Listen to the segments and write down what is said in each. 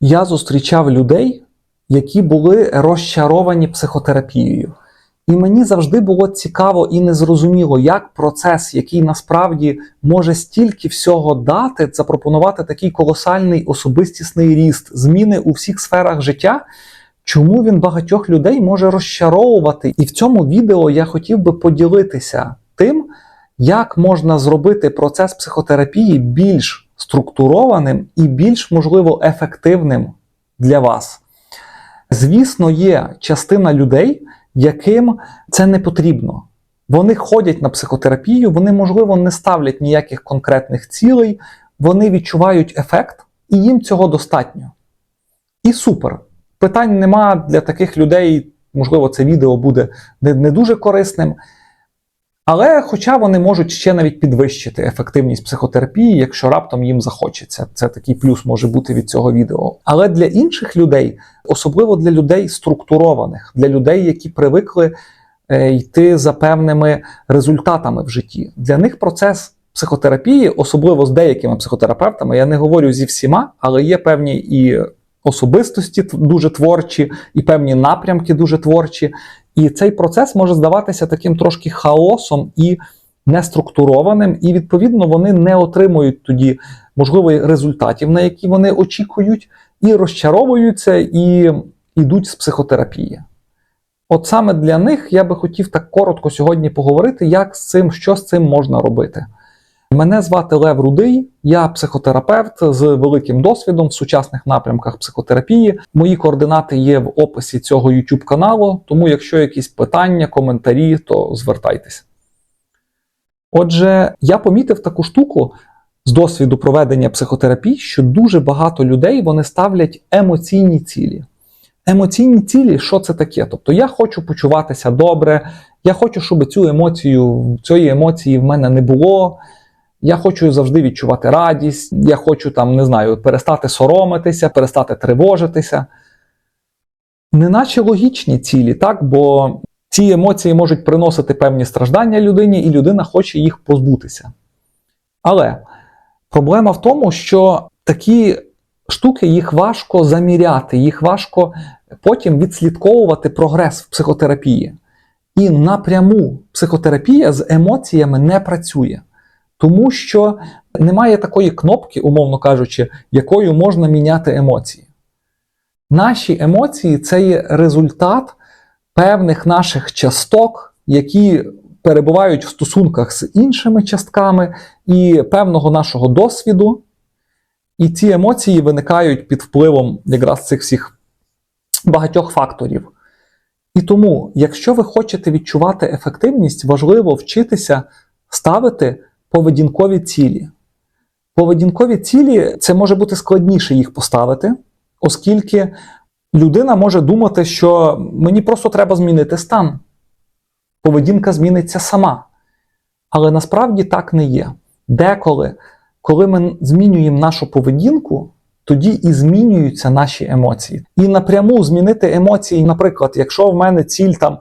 я зустрічав людей, які були розчаровані психотерапією. І мені завжди було цікаво і незрозуміло, як процес, який насправді може стільки всього дати, запропонувати такий колосальний особистісний ріст, зміни у всіх сферах життя, чому він багатьох людей може розчаровувати. І в цьому відео я хотів би поділитися тим, як можна зробити процес психотерапії більш структурованим і більш, можливо, ефективним для вас. Звісно, є частина людей, яким це не потрібно. Вони ходять на психотерапію, вони, можливо, не ставлять ніяких конкретних цілей, вони відчувають ефект, і їм цього достатньо. І супер. Питань нема для таких людей, можливо, це відео буде не, дуже корисним. Але хоча вони можуть ще навіть підвищити ефективність психотерапії, якщо раптом їм захочеться. Це такий плюс може бути від цього відео. Але для інших людей, особливо для людей структурованих, для людей, які привикли е, йти за певними результатами в житті, для них процес психотерапії, особливо з деякими психотерапевтами, я не говорю зі всіма, але є певні і особистості дуже творчі, і певні напрямки дуже творчі. І цей процес може здаватися таким трошки хаосом і неструктурованим, і відповідно вони не отримують тоді можливо результатів, на які вони очікують, і розчаровуються, і йдуть з психотерапії. От саме для них я би хотів так коротко сьогодні поговорити, як з цим, що з цим можна робити. Мене звати Лев Рудий, я психотерапевт з великим досвідом в сучасних напрямках психотерапії. Мої координати є в описі цього YouTube каналу, тому якщо якісь питання, коментарі, то звертайтеся. Отже, я помітив таку штуку з досвіду проведення психотерапії, що дуже багато людей вони ставлять емоційні цілі. Емоційні цілі, що це таке? Тобто я хочу почуватися добре, я хочу, щоб цю емоцію, цієї емоції в мене не було. Я хочу завжди відчувати радість, я хочу там, не знаю, перестати соромитися, перестати тривожитися. Неначе логічні цілі, так? Бо ці емоції можуть приносити певні страждання людині, і людина хоче їх позбутися. Але проблема в тому, що такі штуки їх важко заміряти, їх важко потім відслідковувати прогрес в психотерапії. І напряму психотерапія з емоціями не працює. Тому що немає такої кнопки, умовно кажучи, якою можна міняти емоції. Наші емоції це є результат певних наших часток, які перебувають в стосунках з іншими частками, і певного нашого досвіду. І ці емоції виникають під впливом якраз цих всіх багатьох факторів. І тому, якщо ви хочете відчувати ефективність, важливо вчитися ставити поведінкові цілі. Поведінкові цілі це може бути складніше їх поставити, оскільки людина може думати, що мені просто треба змінити стан. Поведінка зміниться сама. Але насправді так не є. Деколи, коли ми змінюємо нашу поведінку, тоді і змінюються наші емоції. І напряму змінити емоції, наприклад, якщо в мене ціль там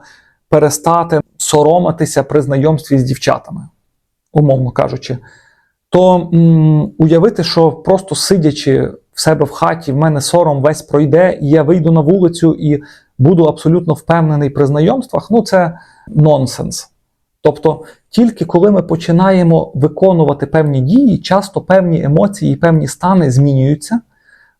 перестати соромитися при знайомстві з дівчатами умовно кажучи, то м, уявити, що просто сидячи в себе в хаті, в мене сором весь пройде, і я вийду на вулицю і буду абсолютно впевнений при знайомствах, ну це нонсенс. Тобто, тільки коли ми починаємо виконувати певні дії, часто певні емоції і певні стани змінюються,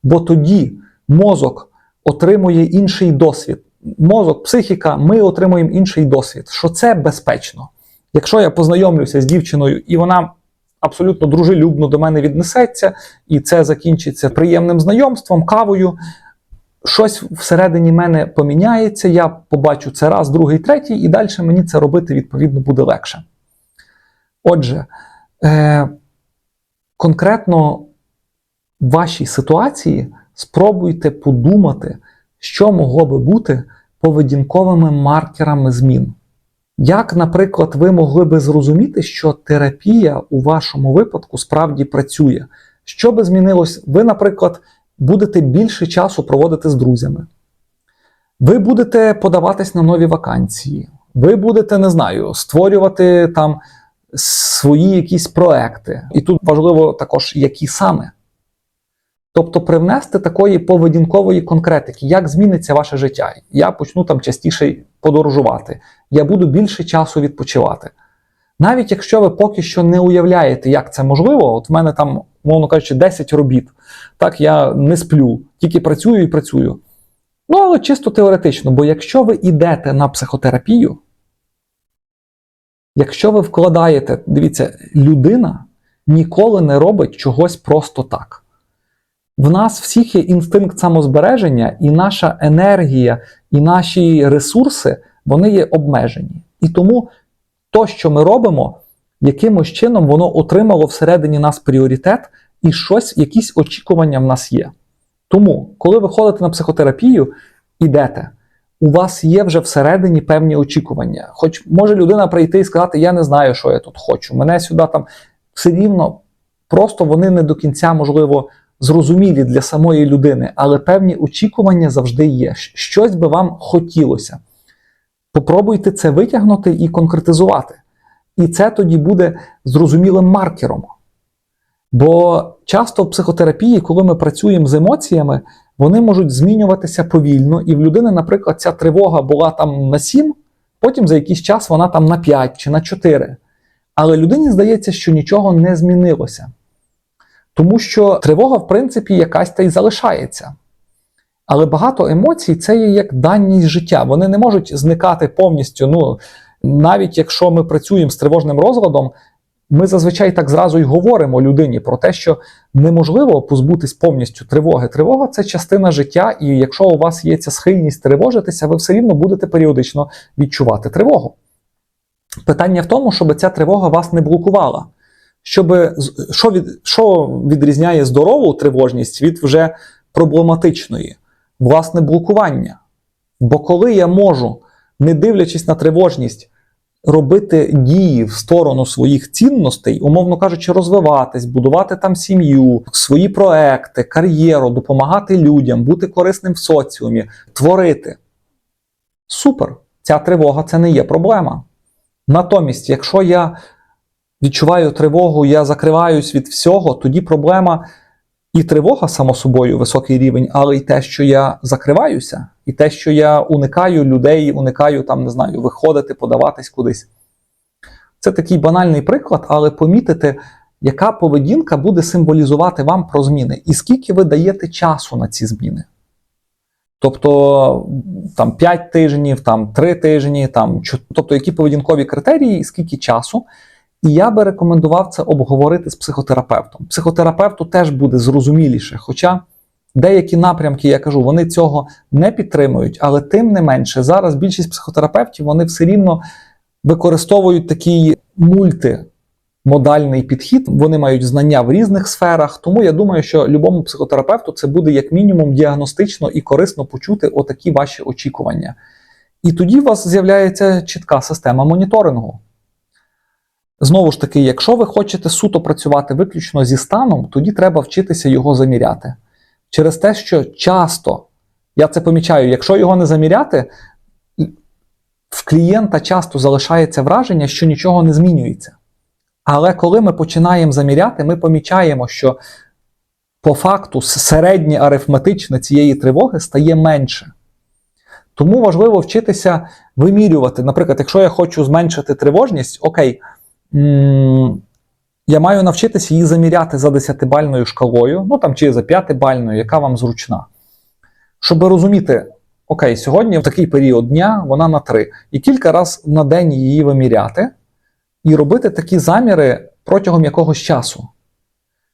бо тоді мозок отримує інший досвід. Мозок, психіка, ми отримуємо інший досвід, що це безпечно. Якщо я познайомлюся з дівчиною, і вона абсолютно дружелюбно до мене віднесеться, і це закінчиться приємним знайомством, кавою, щось всередині мене поміняється, я побачу це раз, другий, третій, і далі мені це робити, відповідно, буде легше. Отже, е- конкретно в вашій ситуації спробуйте подумати, що могло би бути поведінковими маркерами змін. Як, наприклад, ви могли би зрозуміти, що терапія у вашому випадку справді працює? Що би змінилось? Ви, наприклад, будете більше часу проводити з друзями, ви будете подаватись на нові вакансії, ви будете, не знаю, створювати там свої якісь проекти. І тут важливо також, які саме. Тобто привнести такої поведінкової конкретики, як зміниться ваше життя. Я почну там частіше подорожувати, я буду більше часу відпочивати. Навіть якщо ви поки що не уявляєте, як це можливо, от в мене там, мовно кажучи, 10 робіт, так я не сплю, тільки працюю і працюю. Ну, але чисто теоретично, бо якщо ви йдете на психотерапію, якщо ви вкладаєте, дивіться, людина ніколи не робить чогось просто так. В нас всіх є інстинкт самозбереження, і наша енергія, і наші ресурси вони є обмежені. І тому то, що ми робимо, якимось чином воно отримало всередині нас пріоритет, і щось, якісь очікування в нас є. Тому, коли ви ходите на психотерапію, ідете, у вас є вже всередині певні очікування. Хоч може людина прийти і сказати, я не знаю, що я тут хочу. Мене сюди там все рівно, просто вони не до кінця, можливо, зрозумілі для самої людини, але певні очікування завжди є. Щось би вам хотілося. Попробуйте це витягнути і конкретизувати. І це тоді буде зрозумілим маркером. Бо часто в психотерапії, коли ми працюємо з емоціями, вони можуть змінюватися повільно, і в людини, наприклад, ця тривога була там на 7, потім за якийсь час вона там на 5 чи на 4. Але людині здається, що нічого не змінилося. Тому що тривога, в принципі, якась та й залишається. Але багато емоцій це є як даність життя. Вони не можуть зникати повністю. Ну, навіть якщо ми працюємо з тривожним розладом, ми зазвичай так зразу й говоримо людині про те, що неможливо позбутись повністю тривоги. Тривога це частина життя, і якщо у вас є ця схильність тривожитися, ви все рівно будете періодично відчувати тривогу. Питання в тому, щоб ця тривога вас не блокувала. Щоб, що, від, що відрізняє здорову тривожність від вже проблематичної? Власне, блокування. Бо коли я можу, не дивлячись на тривожність, робити дії в сторону своїх цінностей, умовно кажучи, розвиватись, будувати там сім'ю, свої проекти, кар'єру, допомагати людям, бути корисним в соціумі, творити. Супер! Ця тривога це не є проблема. Натомість, якщо я відчуваю тривогу, я закриваюсь від всього, тоді проблема і тривога, само собою, високий рівень, але й те, що я закриваюся, і те, що я уникаю людей, уникаю там, не знаю, виходити, подаватись кудись. Це такий банальний приклад, але помітити, яка поведінка буде символізувати вам про зміни, і скільки ви даєте часу на ці зміни. Тобто там 5 тижнів, там 3 тижні, там, тобто які поведінкові критерії, і скільки часу. І я би рекомендував це обговорити з психотерапевтом. Психотерапевту теж буде зрозуміліше. Хоча деякі напрямки, я кажу, вони цього не підтримують, але тим не менше, зараз більшість психотерапевтів вони все рівно використовують такий мультимодальний підхід. Вони мають знання в різних сферах. Тому я думаю, що любому психотерапевту це буде як мінімум діагностично і корисно почути отакі ваші очікування. І тоді у вас з'являється чітка система моніторингу. Знову ж таки, якщо ви хочете суто працювати виключно зі станом, тоді треба вчитися його заміряти. Через те, що часто, я це помічаю, якщо його не заміряти, в клієнта часто залишається враження, що нічого не змінюється. Але коли ми починаємо заміряти, ми помічаємо, що по факту середнє арифметичне цієї тривоги стає менше. Тому важливо вчитися вимірювати. Наприклад, якщо я хочу зменшити тривожність, окей я маю навчитися її заміряти за 10-бальною шкалою, ну там чи за 5-бальною, яка вам зручна. Щоб розуміти, окей, сьогодні в такий період дня вона на 3. І кілька разів на день її виміряти, і робити такі заміри протягом якогось часу.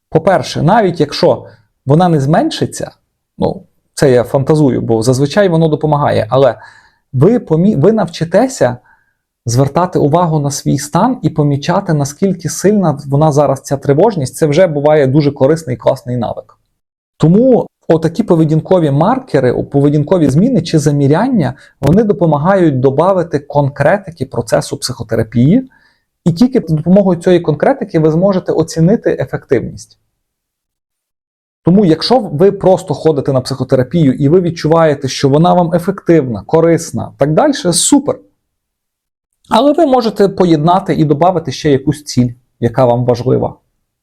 По-перше, навіть якщо вона не зменшиться, ну, це я фантазую, бо зазвичай воно допомагає, але ви, помі... ви навчитеся звертати увагу на свій стан і помічати, наскільки сильна вона зараз ця тривожність, це вже буває дуже корисний і класний навик. Тому отакі поведінкові маркери, поведінкові зміни чи заміряння, вони допомагають додати конкретики процесу психотерапії, і тільки з допомогою цієї конкретики ви зможете оцінити ефективність. Тому, якщо ви просто ходите на психотерапію і ви відчуваєте, що вона вам ефективна, корисна, так далі, супер. Але ви можете поєднати і додати ще якусь ціль, яка вам важлива.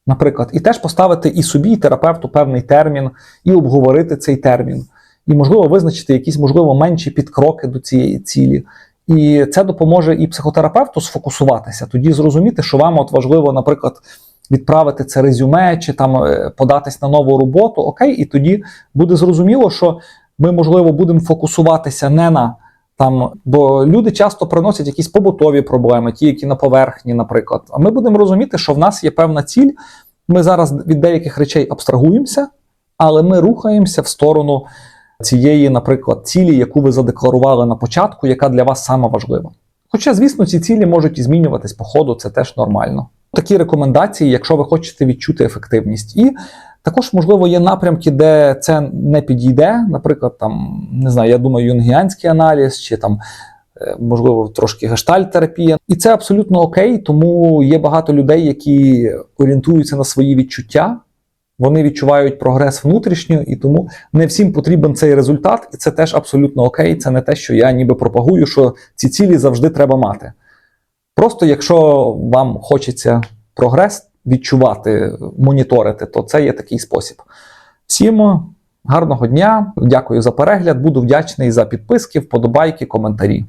наприклад, і теж поставити і собі, і терапевту певний термін, і обговорити цей термін, і, можливо, визначити якісь, можливо, менші підкроки до цієї цілі. І це допоможе і психотерапевту сфокусуватися, тоді зрозуміти, що вам от важливо, наприклад, відправити це резюме чи там е, податись на нову роботу. Окей, і тоді буде зрозуміло, що ми, можливо, будемо фокусуватися не на там, бо люди часто приносять якісь побутові проблеми, ті, які на поверхні, наприклад. А ми будемо розуміти, що в нас є певна ціль. Ми зараз від деяких речей абстрагуємося, але ми рухаємося в сторону цієї, наприклад, цілі, яку ви задекларували на початку, яка для вас сама важлива. Хоча, звісно, ці цілі можуть і змінюватись по ходу, це теж нормально. Такі рекомендації, якщо ви хочете відчути ефективність. І також, можливо, є напрямки, де це не підійде. Наприклад, там не знаю, я думаю, юнгіанський аналіз чи там. е, Можливо, трошки гештальт-терапія. І це абсолютно окей, тому є багато людей, які орієнтуються на свої відчуття, вони відчувають прогрес внутрішньо, і тому не всім потрібен цей результат, і це теж абсолютно окей. Це не те, що я ніби пропагую, що ці цілі завжди треба мати. Просто якщо вам хочеться прогрес відчувати, моніторити, то це є такий спосіб. Всім гарного дня, дякую за перегляд. Буду вдячний за підписки, вподобайки, коментарі.